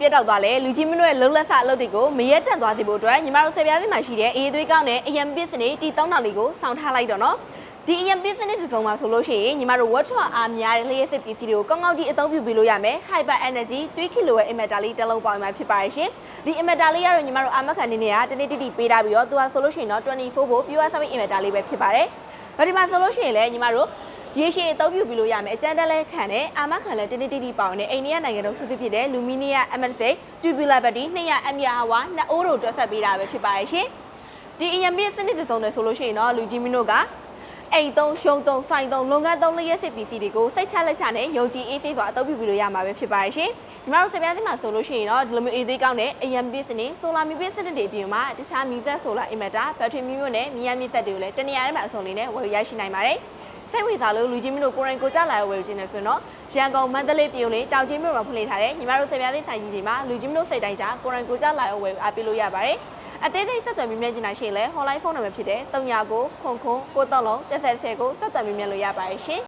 ပြီးပြတ်တောက်သွားလဲလူကြီးမင်းတို့ရဲ့လုံလက်ဆအလုပ်တွေကိုမရက်တက်သွားစေဖို့အတွက်ညီမတို့ဆယ်ပြားစင်းမှာရှိတဲ့အေးသွေးကောင်းတဲ့အယံပစ်စနစ်တီ3000လေးကိုစောင့်ထားလိုက်တော့နော်ဒီအယံပစ်စနစ်တစ်စုံမှာဆိုလို့ရှိရင်ညီမတို့ watch hour အားများတဲ့လျှက်စစ်ပစ္စည်းတွေကိုကောင်းကောင်းကြီးအသုံးပြုပြီးလို့ရမယ် hyper energy 3 kW emitter လေးတစ်လုံးပေါင်မှာဖြစ်ပါရဲ့ရှင်ဒီ emitter လေးကတော့ညီမတို့အာမခံနေနေတာတနေ့တိတိပေးထားပြီးတော့သူကဆိုလို့ရှိရင်တော့24 volt pure service emitter လေးပဲဖြစ်ပါတယ်။ဒါဒီမှာဆိုလို့ရှိရင်လည်းညီမတို့ ရေရှည်အသုံးပြုပြီးလို့ရမယ်အကျန်းတက်လဲခံတယ်အာမခံလဲတနေ့တိတိပေါင်တယ်အိန္ဒိယနိုင်ငံတော်စုစုဖြစ်တဲ့လူမီနီယာ M6 tubular battery 200 mAh နှစ်အိုးတို့တွက်ဆက်ပေးတာပဲဖြစ်ပါရဲ့ရှင်။ဒီအရင်ပြည့်စနစ်တစ်စုံနဲ့ဆိုလို့ရှိရင်တော့လူကြီးမင်းတို့ကအိမ်သုံးရှုံသုံးဆိုင်သုံးလုပ်ငန်းသုံးလျက်စစ်ပစ္စည်းတွေကိုစိတ်ချလက်ချနဲ့ယုံကြည်အေးဖေးစွာအသုံးပြုပြီးလို့ရမှာပဲဖြစ်ပါရဲ့ရှင်။ညီမတို့စပြားစင်းမှာဆိုလို့ရှိရင်တော့ဒီလိုမျိုးအေးသေးကောင်းတဲ့အရင်ပြည့်စနစ်ဆိုလာမီပြည့်စနစ်တွေအပြင်မှာတခြားမီဇက်ဆိုလာအင်မတာဘက်ထရီမျိုးမျိုးနဲ့မီယာမီသက်တွေကိုလည်းတနေရာထဲမှာအစုံလေးနဲ့ဝယ်ရရှိနိုင်ပါတယ်။ စိတ်ဝင်စားလို့လူကြီးမင်းတို့ကိုယ်တိုင်ကိုကြလာရဝယ်ခြင်းနဲ့ဆိုရင်တော့ရန်ကုန်မန္တလေးပြည်ုံလေးတောင်ကြီးမြို့မှာဖွင့်လှစ်ထားတဲ့ညီမတို့စပြားစင်းဆိုင်ကြီးတွေမှာလူကြီးမင်းတို့စိတ်တိုင်းကြကိုယ်တိုင်ကိုကြလာရဝယ်အားပေးလို့ရပါတယ်။အသေးစိတ်ဆက်သွယ်မြင်မြင်ချင်တာရှိရင်လည်း hotline ဖုန်းနံပါတ်ဖြစ်တဲ့39ကိုခွန်ခွန်ကိုတော့လုံးတက်ဆက်ဆယ်ကိုဆက်သွယ်မြင်မြင်လို့ရပါတယ်ရှင်